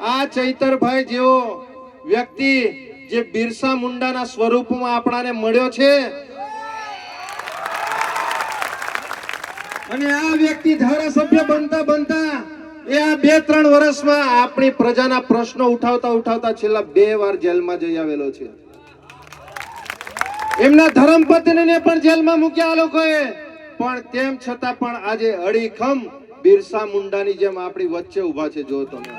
આ ચૈતરભાઈ જેવો વ્યક્તિ જે બિરસા મુંડાના સ્વરૂપમાં આપણાને મળ્યો છે. અને આ વ્યક્તિ ધારાસભ્ય બનતા બનતા એ આ બે ત્રણ વર્ષમાં આપણી પ્રજાના પ્રશ્નો ઉઠાવતા ઉઠાવતા છેલ્લા બે વાર જેલમાં જઈ આવેલો છે. એમના ધર્મપત્નીને પણ જેલમાં મૂક્યા આ લોકોએ. પણ તેમ છતાં પણ આજે અડીખમ બિરસા મુંડાની જેમ આપણી વચ્ચે ઊભા છે, જો તમે.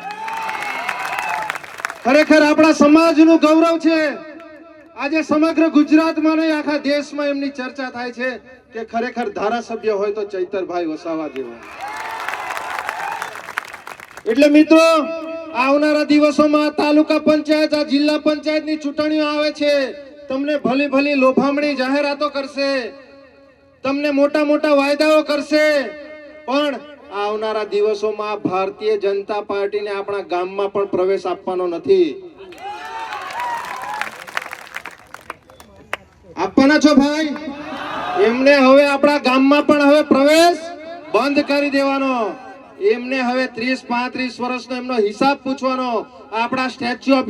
ખરેખર આપણા સમાજનું ગૌરવ છે. આજે સમગ્ર ગુજરાતમાં નહીં, આખા દેશમાં એમની ચર્ચા થાય છે કે ખરેખર ધારાસભ્ય હોય તો ચૈતરભાઈ વસાવા જેવા. એટલે મિત્રો, આવનારા દિવસોમાં તાલુકા પંચાયત, આ જિલ્લા પંચાયતની ચૂંટણીઓ આવે છે. તમને ભલી ભલી લોભામણી જાહેરાતો કરશે. તમને મોટા મોટા વાયદાઓ કરશે. પણ આવનારા દિવસોમાં ભારતીય જનતા પાર્ટીને આપણા ગામમાં પણ પ્રવેશ આપવાનો નથી. આપવાના છો ભાઈ? એમને હવે આપણા ગામમાં પણ હવે પ્રવેશ બંધ કરી દેવાનો. એમને હવે ત્રીસ, પાંત્રીસ વર્ષનો એમનો હિસાબ પૂછવાનો. આપણા સ્ટેચ્યુ ઓફ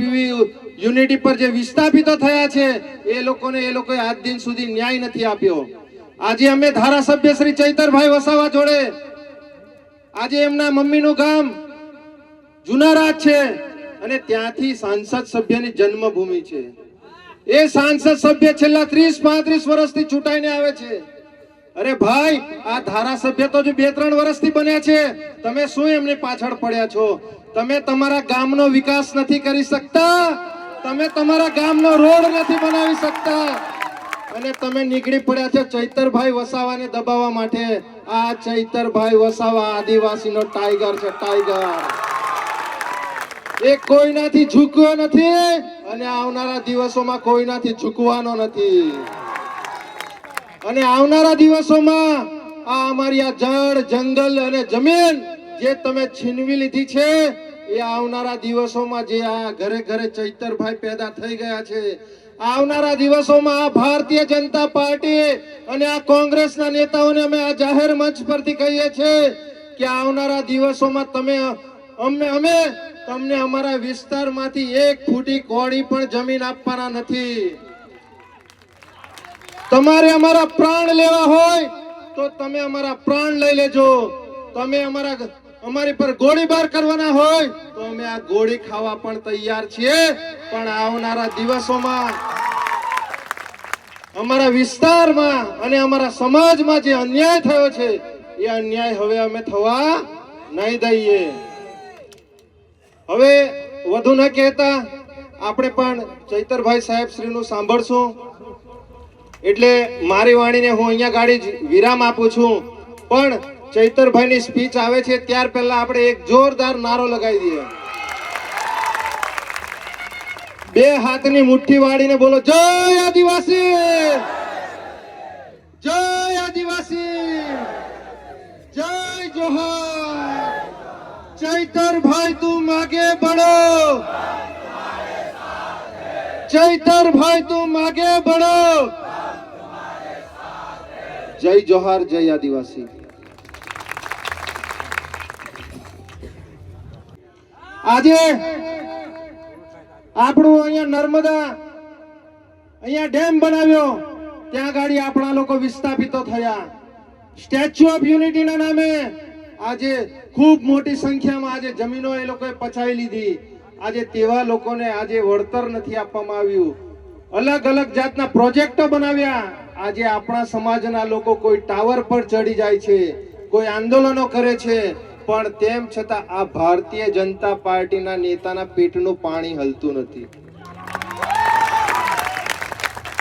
યુનિટી પર જે વિસ્થાપિતો થયા છે, એ લોકોને એ લોકોએ આજ દિન સુધી ન્યાય નથી આપ્યો. આજે અમે ધારાસભ્ય શ્રી ચૈતરભાઈ વસાવા જોડે આજે એમના મમ્મીનું ગામ જુનારાજ છે અને ત્યાંથી સાંસદ સભ્યની જન્મભૂમિ છે. એ સાંસદ સભ્ય છેલ્લા ત્રીસ, પાંત્રીસ વર્ષથી ચૂંટાઈને આવે છે. અરે ભાઈ, આ ધારાસભ્ય તો જે બે, ત્રણ વર્ષથી બન્યા છે. તમે શું એમની પાછળ પડ્યા છો? તમે તમારા ગામનો વિકાસ નથી કરી શકતા? તમે તમારા ગામનો રોડ નથી બનાવી શકતા? અને તમે નીકળી પડ્યા છો ચૈતરભાઈ વસાવાને દબાવવા માટે. આ ચૈતરભાઈ વસાવા આદિવાસીનો ટાઈગર છે, ટાઈગર. એ કોઈનાથી ઝૂકવો નથી અને આવનારા દિવસોમાં કોઈનાથી ઝૂકવાનો નથી. અને આવનારા દિવસોમાં આ અમારી આ જળ, જંગલ અને જમીન જે તમે છીનવી લીધી છે, એ આવનારા દિવસોમાં જે આ ઘરે ઘરે ચૈતરભાઈ પેદા થઈ ગયા છે આવનારા દિવસોમાં આ ભારતીય જનતા પાર્ટી અને આ કોંગ્રેસના નેતાઓને અમે આ જાહેર મંચ પરથી કહીએ છીએ કે આવનારા દિવસોમાં તમે અમે અમે તમને અમારા વિસ્તારમાંથી એક ફૂટી કોડી પણ જમીન આપવાના નથી. તમારે અમારા પ્રાણ લેવા હોય તો તમે અમારા પ્રાણ લઈ લેજો. તમે અમારા અમારી પર ગોળીબાર કરવાના હોય તો અમે આ ગોળી ખાવા પણ તૈયાર છીએ. પણ આવનારા દિવસોમાં અમારા વિસ્તારમાં અને અમારા સમાજમાં જે અન્યાય થયો છે, એ અન્યાય હવે અમે થવા નહીં દઈએ. હવે વધુ ન કહેતા, આપણે પણ ચૈતરભાઈ સાહેબ શ્રીનું સાંભળશું. એટલે મારી વાણીને હું અહીંયા ગાડી વિરામ આપું છું. પણ ચૈતરભાઈની સ્પીચ આવે છે, ત્યાર પહેલા આપણે એક જોરદાર નારો લગાવી દઈએ. બે હાથની મુઠ્ઠી વાળીને બોલો, જય આદિવાસી! જય આદિવાસી! જય જોહાર! ચૈતરભાઈ, તું માગે બળો! ચૈતરભાઈ, તું માગે બળો! જય જોહાર, જય આદિવાસી. આજે આપણું અહીંયા નર્મદા અહીંયા ડેમ બનાવ્યો. ત્યાં ગાડી આપણા લોકો વિસ્થાપિતો થયા. સ્ટેચ્યુ ઓફ યુનિટીના નામે આજે ખૂબ મોટી સંખ્યામાં આજે જમીનો એ લોકોએ પચાવી લીધી. આજે તેવા લોકોને આજે વળતર નથી આપવામાં આવ્યું. અલગ અલગ જાતના પ્રોજેક્ટો બનાવ્યા. આજે આપણા સમાજના લોકો કોઈ ટાવર પર ચડી જાય છે, કોઈ આંદોલનો કરે છે. પણ તેમ છતાં આ ભારતીય જનતા પાર્ટીના નેતાના પેટનું પાણી હલતું નથી.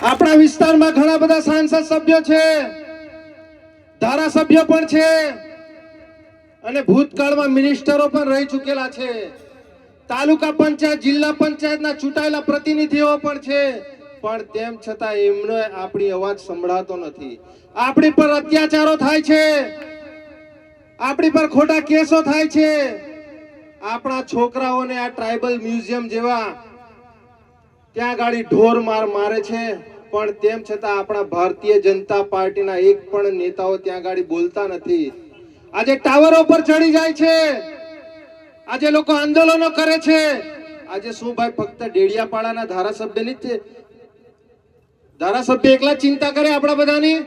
આપણા વિસ્તારમાં ઘણા બધા સાંસદ સભ્યો છે. ધારાસભ્યો પણ છે. અને ભૂતકાળમાં મિનિસ્ટરો પણ રહી ચૂકેલા છે. તાલુકા પંચાયત, જિલ્લા પંચાયતના ચૂંટાયેલા પ્રતિનિધિઓ પણ છે. પણ તેમ છતાં એમનો આપણી અવાજ સંભળાતો નથી. આપણી પર અત્યાચારો થાય છે. આપણી પર ખોટા કેસો થાય છે. આપણા છોકરાઓને આ ટ્રાઇબલ મ્યુઝિયમ જેવા ત્યાં ગાડી ઢોર માર મારે છે. પણ તેમ છતાં આપણા ભારતીય જનતા પાર્ટીના એક પણ નેતાઓ ત્યાં ગાડી બોલતા નથી. આજે ટાવરો પર ચડી જાય છે. આજે લોકો આંદોલનો કરે છે. આજે શું ભાઈ ફક્ત ડેડિયાપાડાના ધારાસભ્યની જ છે. ધારાસભ્ય એકલા ચિંતા કરે આપણા બધાની?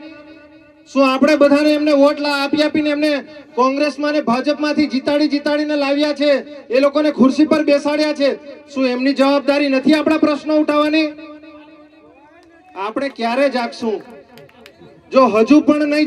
શું આપણે બધાને એમને વોટ આપી આપીને એમને કોંગ્રેસમાં ને ભાજપમાંથી જીતાડી જીતાડીને લાવ્યા છે? એ લોકોને ખુરશી પર બેસાડ્યા છે. શું એમની જવાબદારી નથી આપણા પ્રશ્નો ઉઠાવવાની? આપણે ક્યારે જાગશું? જો હજુ પણ નહીં